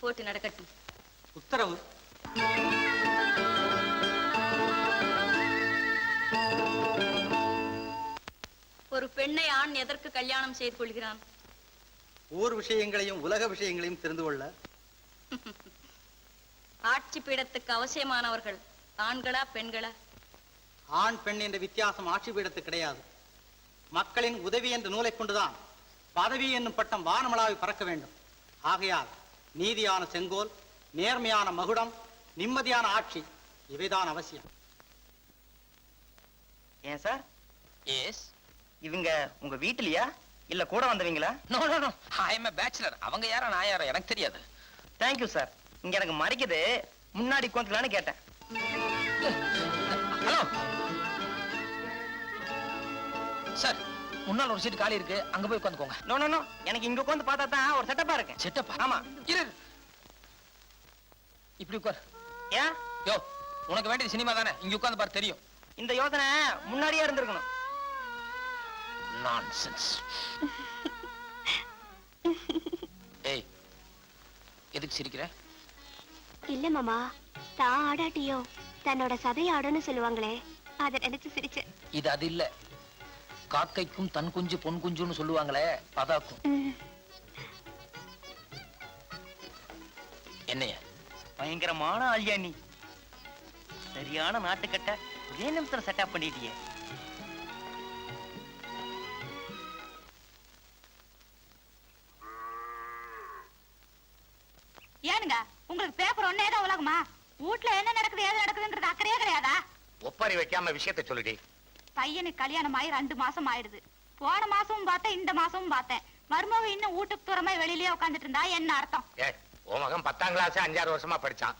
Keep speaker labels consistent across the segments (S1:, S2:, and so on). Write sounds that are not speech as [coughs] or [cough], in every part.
S1: போட்டு நடக்கட்டும்.
S2: உத்தரவு.
S1: ஒரு பெண்ணை ஆண் எதற்கு கல்யாணம் செய்து கொள்கிறான்?
S2: ஊர் விஷயங்களையும் உலக விஷயங்களையும் தெரிந்து கொள்ள. [laughs]
S1: ஆட்சி பீடத்துக்கு அவசியமானவர்கள் ஆண்களா பெண்களா?
S2: ஆண் பெண் என்ற வித்தியாசம் ஆட்சி பீடத்து கிடையாது. மக்களின் உதவி என்ற நூலை கொண்டுதான் பதவி என்னும் பட்டம் வானமளாவி பறக்க வேண்டும். ஆகையால் நீதியான செங்கோல் நேர்மையான மகுடம் நிம்மதியான ஆட்சி இவைதான் அவசியம்.
S3: ஏன் சார்?
S4: எஸ்
S3: இவங்க உங்க வீட்லயா இல்ல கூட வந்தவங்களா?
S4: No no no I am bachelor அவங்க யாரோ நான் யாரோ? எனக்கு தெரியாது.
S3: தேங்க்யூ சார் இங்க எனக்கு மறைக்குது. முன்னாடி உட்காந்துக்கலான்னு கேட்டேன்.
S4: ஹலோ சார் முன்னால் ஒரு சீட் காலி இருக்கு. அங்க போய் உட்காந்துக்கோங்க.
S3: நோ நோ நோ எனக்கு இங்க உட்காந்து பார்த்தா தான் ஒரு செட்டப்பா இருக்கு.
S4: செட்டப்பா?
S3: ஆமா.
S4: இரு. இப்படி உட்கார்.
S3: ஏன்
S4: யோ உனக்கு வேண்டியது சினிமா தானே? இங்க உட்கார்ந்து பாரு தெரியும்.
S3: இந்த யோசனை முன்னாடியே இருந்திருக்கணும்.
S4: நான்சென்ஸ் ஏய் எதுக்கு சிரிக்கிற?
S5: இல்ல மாமா தான் ஆடாட்டியும் தன்னோட சதை ஆடுன்னு சொல்லுவாங்களே. அதை நினைச்சு சிரிச்சேன்.
S4: இது அது இல்ல. காக்கைக்கும் தன் குஞ்சு பொன் குஞ்சுன்னு சொல்லுவாங்களே அதாக்கும் என்னைய?
S3: பயங்கரமான ஆளியா நீ. சரியான நாட்டுக்கட்ட ஒரே நிமிஷம் செட்டப் பண்ணிட்டியே.
S6: ஏனுங்க உங்களுக்கு பேப்பர் ஒன்னே தான் உலகமா? வீட்ல என்ன நடக்குது ஏது நடக்குதுன்றது அக்கறையே கிடையாதா?
S7: ஒப்பாரி வைக்காம விஷயத்தை சொல்லுடி.
S6: பையனுக்கு கல்யாணம் ஆகி ரெண்டு மாசம் ஆயிடுது. போன மாசமும் பார்த்தேன் இந்த மாசமும் பார்த்தேன். மருமக இன்னும் வீட்டுக்கு தூரமா வெளியிலயே உட்காந்துட்டு இருந்தா என்ன அர்த்தம்?
S7: உன் மகன் பத்தாம் கிளாஸ் அஞ்சாறு வருஷமா படிச்சான்.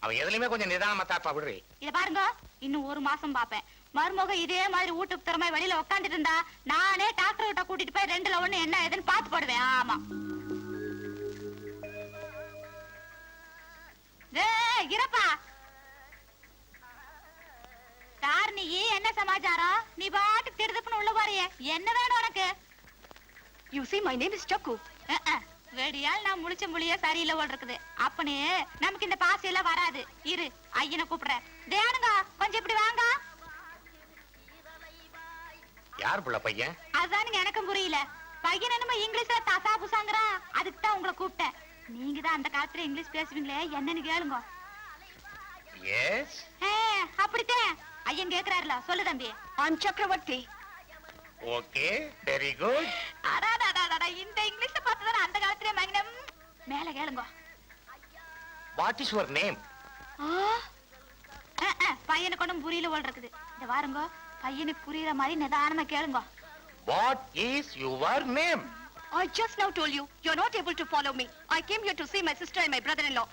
S7: அவன் எதுலயுமே கொஞ்சம் நிதானமா தாப்பா விடுறி.
S6: இத பாருங்க இன்னும் ஒரு மாசம் பாப்பேன் மருமக இதே மாதிரி வீட்டுக்கு தூரமா வெளியில உட்காந்துட்டு இருந்தா நானே டாக்டர் கிட்ட கூட்டிட்டு போய் ரெண்டுல ஒண்ணு என்ன ஏதுன்னு பார்த்து போடுவேன். ஆமா. என்ன சமாச்சாரம் நீ பாட்டு திருதுப்புன்னு உள்ள போறியே. என்ன வேணும் உனக்கு?
S5: My name is Chakku
S6: அஹ், அஹ். வெடியால் நான் முழிச்ச முழிய சரியில்லை போல் இருக்குது. அப்பனே நமக்கு இந்த பாசி எல்லாம் வராது. இரு ஐயனை கூப்பிடுறேன். தேனுங்க கொஞ்சம் இப்படி வாங்க.
S7: யார் புள்ள பையன்?
S6: அதுதானுங்க எனக்கும் புரியல. பையன் என்னமோ இங்கிலீஷ்ல தசா புசாங்கிறான். அதுக்கு தான் உங்களை கூப்பிட்டேன். நீங்க தான் அந்த காலத்துல இங்கிலீஷ் பேசுவீங்களே என்னன்னு கேளுங்க.
S7: எஸ்
S6: அப்படித்தான். ஐயன் கேக்குறாருல சொல்லு தம்பி.
S5: i'm Chakravarti
S7: okay very good
S6: அடாடாடாடா இந்த இங்கிலீஷ்ல பார்த்து தானே அந்த காலத்திலே மகினம் மேல கேளுங்க.
S7: வாட் இஸ் யுவர் நேம்
S6: பையனுக்கு ஒண்ணும் புரியல போல் இருக்குது. இந்த வாருங்க பையனுக்கு புரியுற மாதிரி நிதானமா கேளுங்க.
S7: What is your name
S5: i just now told you you're not able to follow me. I came here to see my sister and my brother-in-law.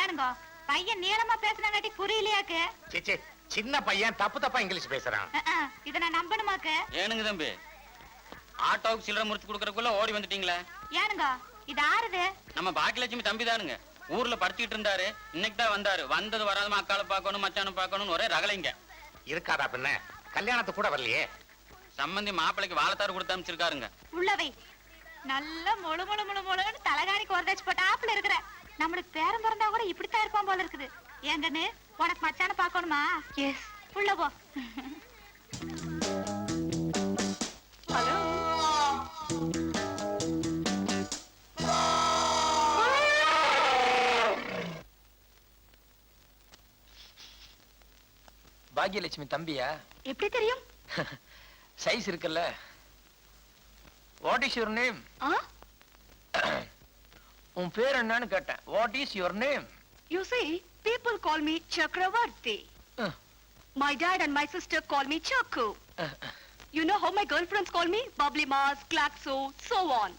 S6: ஏனுங்க பையன் நீளமா பேசுனாங்காட்டி புரியலையாக்கு?
S7: சிச்சி சின்ன பையன் தப்பு தப்பா இங்கிலீஷ் பேசுறான்.
S6: இத நான் நம்பணுமாக்கு?
S8: ஏனுங்க தம்பி? ஆட்டோவுக்கு சில்லறை முறிச்சு கொடுக்கறதுக்குள்ள ஓடி வந்துட்டீங்களே?
S6: ஏனுங்க? இது ஆறுது.
S8: நம்ம பாக்கியலட்சுமி தம்பி தானுங்க ஊர்ல படிச்சுக்கிட்டு இருந்தாரு. இன்னைக்கு தான் வந்தாரு. வந்தது வராத மக்களை பார்க்கணும் மச்சானை பார்க்கணும்னு ஒரே ரகலைங்க
S7: இருக்காதா பின்ன? கல்யாணத்துக்கு கூட வரலையே.
S8: சம்பந்தி மாப்பிளைக்கு வாழைத்தாறு கொடுத்து அனுப்பிச்சிருக்காருங்க.
S6: உள்ளவை நல்ல முழு முழு முழு முழுன்னு தலகாணிக்கு ஒரு தச்சு போட்டாப்புல இருக்கிற. நம்மளுக்கு பேரம் பிறந்தா கூட இப்படித்தான் இருப்பான் போல இருக்குது. ஏங்கன்னு உனக்கு மச்சான பார்க்கணுமா?
S5: Yes.
S6: உள்ள போ.
S4: பாக்யலட்சுமி தம்பியா?
S5: எப்படி தெரியும்?
S4: சைஸ் இருக்குல்ல. வாட் இஸ் யுவர் நேம் உன் பேர் என்னன்னு கேட்டேன். What is your name
S5: you see people call me Chakravarti
S4: Uh.
S5: my dad and my sister call me Chakku you know how my girlfriends call me bubbly mars klaxo so on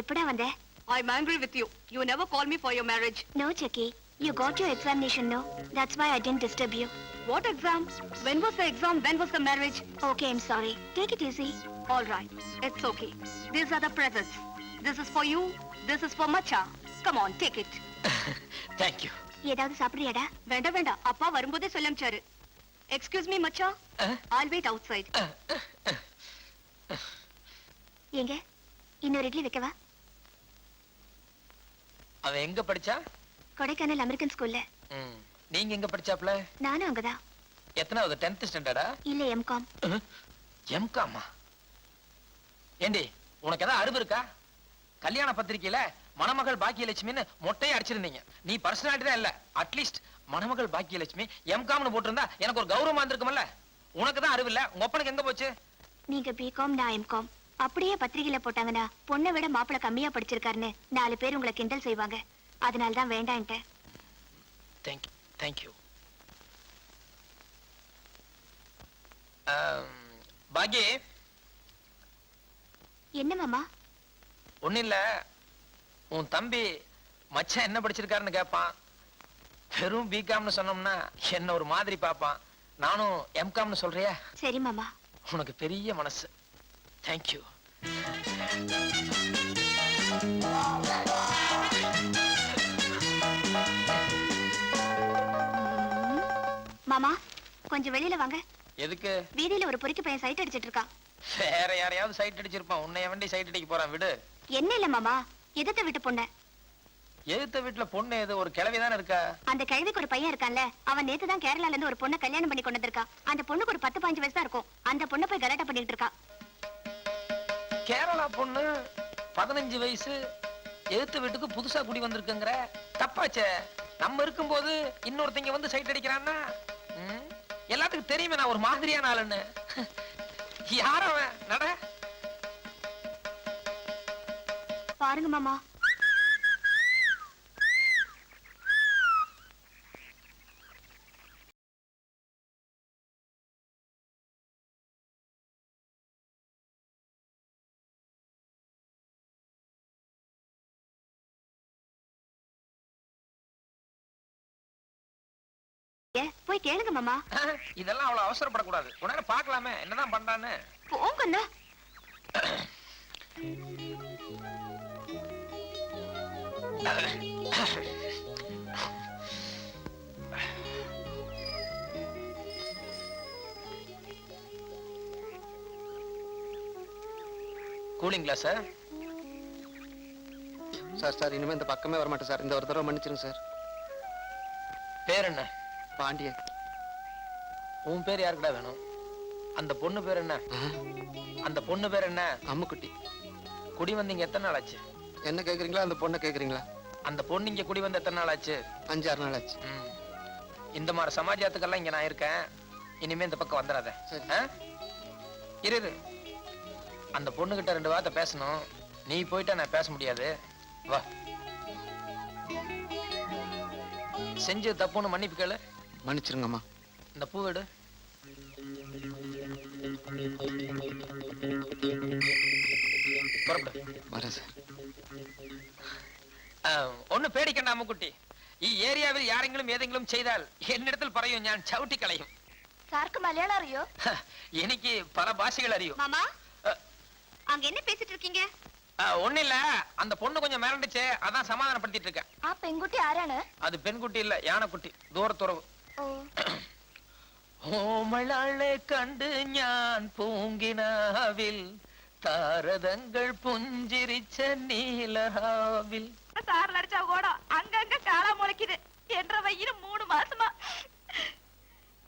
S5: எப்படா வந்த i'm angry with you you never call me for your marriage
S9: No, Chucky. You got your examination, no? That's why I didn't disturb you.
S5: what exam when was the exam when was the marriage
S9: Okay, I'm sorry. Take it easy.
S5: All right, it's okay. These are the presents. This is for you. This is for Macha. Come on, take it. [laughs]
S4: Thank you
S9: ஏதாவது சாப்பிடுறியாடா?
S5: வேண்டாம் வேண்டாம். அப்பா வரும்போதே சொல்ல அனுப்பிச்சாரு. Excuse me மச்சா I'll wait outside.
S9: எங்க இன்னொரு இட்லி வைக்கவா?
S4: அவ எங்க படிச்சா?
S9: கொடைக்கானல் அமெரிக்கன் ஸ்கூல்ல.
S4: ம். நீங்க எங்க படிச்சாப்ல
S9: நானும் அங்கதான்.
S4: எத்தனாவது? டென்த் ஸ்டாண்டர்டா
S9: இல்ல எம்காம்
S4: எம்காமா ஏண்டி உனக்கு ஏதாவது அறிவு இருக்கா? கல்யாண பத்திரிக்கையில மணமகள் பாக்கியலட்சுமின்னு மொட்டையை அடிச்சிருந்தீங்க. நீ பர்சனாலிட்டி தான் இல்ல. அட்லீஸ்ட் மணமகள் பாக்கியலட்சுமி எம்காம்னு போட்டிருந்தா எனக்கு ஒரு கௌரவமா இருந்திருக்கும்ல. உனக்கு தான் அறிவு இல்ல. உங்க ஒப்பனுக்கு எங்க போச்சு?
S9: நீங்க பிகாம் நான் எம்காம் அப்படியே பத்திரிகையில போட்டாங்கன்னா பொண்ணை விட மாப்பிளை கம்மியா படிச்சிருக்காருன்னு நாலு பேர் உங்களை கிண்டல் செய்வாங்க. அதனால தான் வேண்டான்ட்டேன்
S4: தேங்க்யூ தேங்க்யூ பாக்கி
S9: என்ன மாமா?
S4: ஒண்ணும் இல்ல. உன் தம்பி மச்சான் என்ன படிச்சிருக்காருன்னு கேட்பான் வெறும் பிகாம்னு சொன்னோம்னா என்ன ஒரு மாதிரி பார்ப்பான் நானும் எம்காம்னு சொல்றியா?
S9: சரி மாமா.
S4: உனக்கு பெரிய மனசு. தேங்க்யூ
S9: மாமா கொஞ்சம் வெளியில வாங்க.
S4: எதுக்கு?
S9: வீதியில ஒரு பொறுக்கி பையன் சைட் அடிச்சிட்டு இருக்கான்.
S4: வேற யாரையாவது சைட் அடிச்சிருப்பான். உன்னைய வண்டி சைட் அடிக்க போறான். விடு.
S9: என்ன இல்ல மாமா? எதத்த விட்டு பொண்ணு.
S4: எதுத்த வீட்டுல பொண்ணு எது? ஒரு கிழவி தானே இருக்கா?
S9: அந்த கிழவிக்கு ஒரு பையன் இருக்கான்ல. அவன் நேத்து தான் கேரளால இருந்து ஒரு பொண்ணை கல்யாணம் பண்ணி கொண்டு வந்திருக்கான். அந்த பொண்ணுக்கு ஒரு பத்து பாஞ்சு வயசு தான் இருக்கும். அந்த பொண்ணை போய் கலாட்டா பண்ணிட்டு இருக்கா
S4: கேரளா பொண்ணு பதினஞ்சு வயசு எதுத்த வீட்டுக்கு புதுசா குடி வந்திருக்குங்கிற? தப்பாச்சே. நம்ம இருக்கும்போது இன்னொருத்தங்க வந்து சைட் அடிக்கிறான்னா? எல்லாத்துக்கும் தெரியுமே நான் ஒரு மாதிரியான ஆளுன்னு. யார் அவன்? நட.
S9: பாருங்க மாமா. போய் கேளுங்க மாமா. [laughs]
S4: இதெல்லாம் அவ்வளவு அவசரப்படக்கூடாது. உடனே பார்க்கலாமே. என்னதான் பண்றான்னு.
S9: போங்கண்ணா. [coughs]
S4: கூலிங் கிளாஸ்
S10: சார் சார் இனிமே இந்த பக்கமே வர மாட்டேன் சார். இந்த ஒரு தடவை மன்னிச்சிருங்க சார்.
S4: பேர் என்ன?
S10: பாண்டியன்.
S4: உன் பேர் யாருக்குடா வேணும்? அந்த பொண்ணு பேர் என்ன? அந்த பொண்ணு பேர் என்ன?
S10: அம்முக்குட்டி.
S4: குடி வந்தீங்க எத்தனை நாள் ஆச்சு?
S10: என்ன கேக்குறீங்களா? அந்த பொண்ணை கேக்குறீங்களா?
S4: அந்த பொண்ணு இங்க குடி வந்து எத்தனை நாள் ஆச்சு
S10: அஞ்சாறு நாள் ஆச்சு
S4: ம். இந்த மாதிரி சமாஜத்துக்கெல்லாம் இங்க நான் இருக்கேன். இனிமே இந்த பக்கம் வந்துடாத.
S10: சரி.
S4: ஆ? இரு இரு. அந்த பொண்ணுகிட்ட ரெண்டு வார்த்தை பேசணும். நீ போயிட்டா நான் பேச முடியாது. வா. செஞ்சு தப்புன்னு மன்னிப்பு கேளு.
S10: மன்னிச்சிருங்கம்மா.
S4: இந்த பூ எடு. புறப்படு.
S10: வரேன் சார்.
S4: ஒன்னு பேடிக்கண்டா அம்முக்குட்டி. ഈ ഏരിയാവിൽ ആരെങ്കിലും ഏതെങ്കിലും ചെയ്താൽ എന്നിടത്തിൽ പറയൂ ഞാൻ ചവിട്ടി കളയും
S9: സാർക്ക് മലയാളം
S4: അറിയോ? എനിക്ക് പല ഭാഷകൾ അറിയോ. മാമാ
S9: அங்க என்ன பேசிட்டு இருக்கீங்க
S4: ஒண்ணு இல்ல அந்த பொண்ணு கொஞ்சம் மிரண்டுச்சு அதான் சமாதானப்படுத்திட்டு இருக்கேன்
S9: ஆ பெண்குட்டி யாரானு
S4: அது பெண்குட்டி இல்ல யானைக்குட்டி தூரத்துறவு ஓமளாளை கண்டு ஞான் பூங்கினாவில் താരതങ്ങൾ പുഞ്ചിരിച്ച നീലഹാവിൽ
S6: சாரல் அடிச்சா கூட அங்கங்க காலா முளைக்குது என்ற வயிறு மூணு மாசமா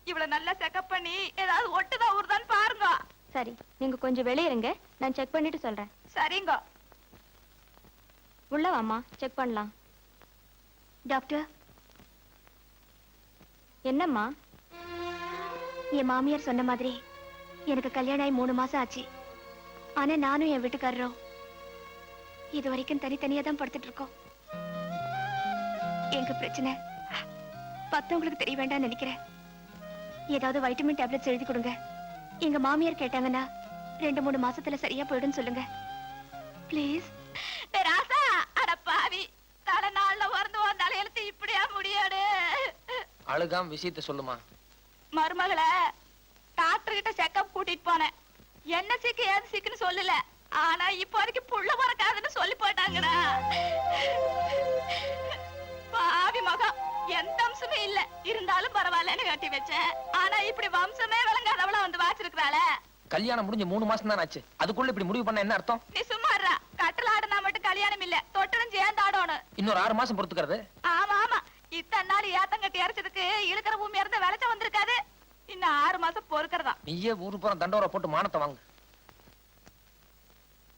S6: இவ்வளவு நல்லா செக்கப் பண்ணி ஏதாவது ஒட்டுதா ஊறுதான்னு பாருங்க
S9: சரி நீங்க கொஞ்சம் வெளிய இருங்க நான் செக் பண்ணிட்டு சொல்றேன்
S6: சரிங்க
S9: உள்ள வாமா செக் பண்ணலாம் டாக்டர் என்னம்மா என் மாமியார் சொன்ன மாதிரி எனக்கு கல்யாணம் ஆகி மூணு மாசம் ஆச்சு ஆனா நானும் என் வீட்டுக்காரரும் இது வரைக்கும் தனித்தனியா தான் படுத்துட்டு இருக்கோம் எங்க பிரச்சனை? பத்தவங்களுக்கு தெரிய வேண்டாம்னு நினைக்கிறேன். ஏதாவது வைட்டமின் டேப்லெட்ஸ் எழுதி கொடுங்க. எங்க மாமியார் கேட்டாங்கன்னா ரெண்டு மூணு மாசத்துல சரியா போயிடும்னு சொல்லுங்க. ப்ளீஸ்
S6: ராசா! அட பாவி! தலை நாள்ல பிறந்து வந்தாலும் எழுத்து இப்படியா முடியாது.
S4: அழுகாம விஷயத்த சொல்லுமா?
S6: மருமகளை டாக்டர் கிட்ட செக்கப் கூட்டிட்டு போனேன். என்ன சிக்கு ஏது சிக்குன்னு சொல்லல. ஆனா இப்போ வரைக்கும் புள்ள பிறக்காதுன்னு சொல்லி போயிட்டாங்கடா. பாவி மகம் எந்த அம்சமே இல்ல. இருந்தாலும் பரவாயில்லன்னு கட்டி வச்சேன். ஆனா இப்படி வம்சமே விளங்காதவள வந்து வாச்சிருக்கிறாள.
S4: கல்யாணம் முடிஞ்சு மூணு மாசம் தான் ஆச்சு. அதுக்குள்ள இப்படி முடிவு பண்ண என்ன அர்த்தம்?
S6: நீ சும்மா இருடா. கட்டில் ஆடுனா மட்டும் கல்யாணம் இல்ல. தொட்டலும் சேர்ந்து ஆடணும்.
S4: இன்னொரு ஆறு மாசம் பொறுத்துக்கிறது.
S11: ஆமா ஆமா. இத்தனை நாள் ஏத்தங்கட்டி அரைச்சதுக்கு இழுக்கிற பூமியா இருந்து விளைச்ச வந்திருக்காது. இன்னும் ஆறு மாசம் பொறுக்கிறதா?
S4: நீயே ஊரு புறம் தண்டோரை போட்டு மானத்தை வாங்க.